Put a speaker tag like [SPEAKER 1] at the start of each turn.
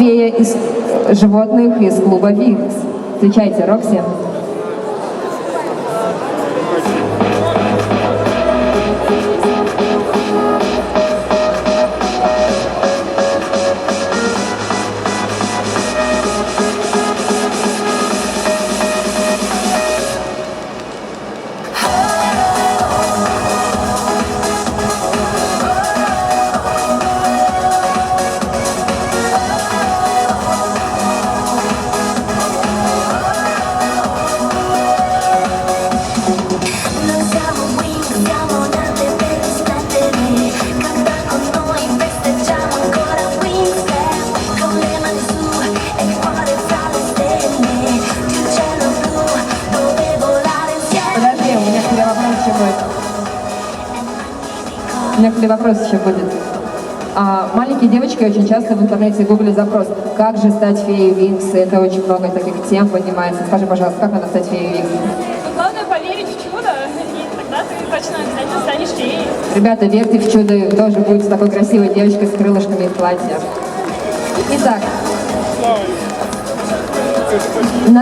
[SPEAKER 1] фея из животных из клуба Винкс. Встречайте, Рокси. Вопрос еще будет. У меня к тебе вопрос еще будет. А, маленькие девочки очень часто в интернете гуглят запрос «Как же стать феей Винкс?» Это очень много таких тем поднимается. Скажи, пожалуйста, как надо стать феей Винкс?
[SPEAKER 2] Ну, Главное поверить в чудо, и тогда ты точно обязательно станешь феей.
[SPEAKER 1] Ребята, верьте в чудо, и тоже будет такой красивой девочкой с крылышками в платье. Итак, наш